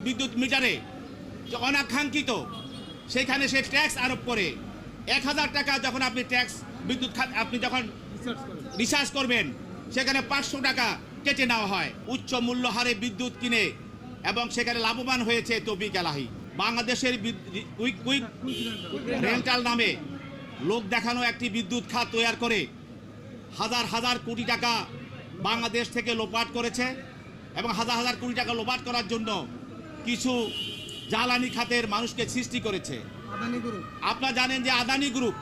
বিদ্যুৎ মিটারে যে অনাকাঙ্ক্ষিত সেখানে সে ট্যাক্স আরোপ করে। এক হাজার টাকা যখন আপনি ট্যাক্স বিদ্যুৎ খাত আপনি যখন রিচার্জ করবেন সেখানে পাঁচশো টাকা কেটে নেওয়া হয়। উচ্চ মূল্য হারে বিদ্যুৎ কিনে এবং সেখানে লাভবান হয়েছে তবিক এলাহি বাংলাদেশের কুইক কুইক রেন্টাল নামে লোক দেখানো একটি বিদ্যুৎ খাত তৈরি করে হাজার হাজার কোটি টাকা বাংলাদেশ থেকে লোপাট করেছে এবং হাজার হাজার কোটি টাকা লোপাট করার জন্য কিছু জ্বালানি খাতের মানুষকে সৃষ্টি করেছে। আপনারা জানেন যে আদানি গ্রুপ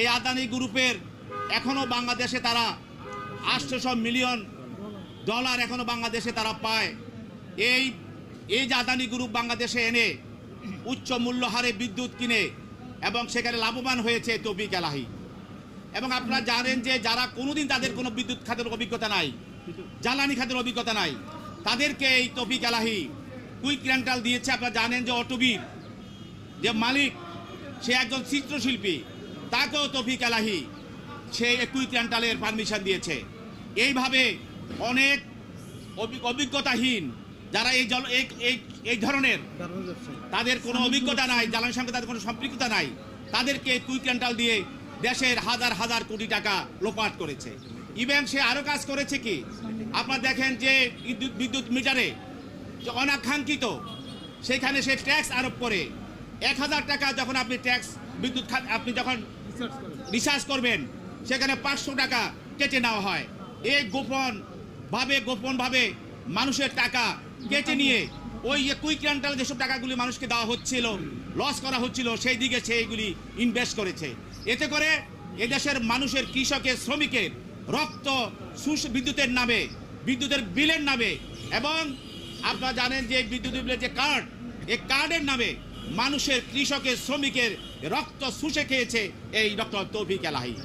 এই আদানি গ্রুপের এখনও বাংলাদেশে তারা আটশোশো মিলিয়ন ডলার এখনও বাংলাদেশে তারা পায়। এই এই যে আদানি গ্রুপ বাংলাদেশে এনে উচ্চ মূল্য হারে বিদ্যুৎ কিনে এবং সেখানে লাভবান হয়েছে তবিক এলাহি। এবং আপনারা জানেন যে যারা কোনোদিন তাদের কোনো বিদ্যুৎ খাতের অভিজ্ঞতা নাই জ্বালানি খাতের অভিজ্ঞতা নাই তাদেরকে এই তফিক এলাহি কুইক রেন্টাল দিয়েছে, আপনারা জানেন যে অটোবির যে মালিক, সে একজন চিত্রশিল্পী, তাকেও তফিক এলাহি, সে কুইক রেন্টালের পারমিশন দিয়েছে। এইভাবে অনেক অভিজ্ঞতাহীন যারা এই জল এই- ধরনের, তাদের কোনো অভিজ্ঞতা নাই জ্বালানির সঙ্গে তাদের কোনো সম্পৃক্ততা নাই, তাদেরকে কুইক রেন্টাল দিয়ে দেশের হাজার হাজার কোটি টাকা লোপাট করেছে। ইভেন সে আরও কাজ করেছে কি? আপনারা দেখেন যে বিদ্যুৎ মিটারে যে অনাকাঙ্ক্ষিত সেখানে সে ট্যাক্স আরোপ করে। এক হাজার টাকা যখন আপনি ট্যাক্স বিদ্যুৎ খাত আপনি যখন রিসার্চ রিচার্জ করবেন সেখানে পাঁচশো টাকা কেটে নেওয়া হয়। এই গোপন ভাবে গোপন ভাবে মানুষের টাকা কেটে নিয়ে ওই যে কুইক রেন্টাল যেসব টাকাগুলি মানুষকে দেওয়া হচ্ছিল লস করা হচ্ছিল সেই দিকে সেইগুলি ইনভেস্ট করেছে। এতে করে এদেশের মানুষের কৃষকের শ্রমিকের রক্ত সুস বিদ্যুতের নামে বিদ্যুতের বিলের নামে এবং আপনারা জানেন যে বিদ্যুৎ বিলের যে কার্ড এই কার্ডের নামে মানুষের, কৃষকের, শ্রমিকের রক্ত শুষে খেয়েছে এই ডক্টর তৌফিক এলাহি।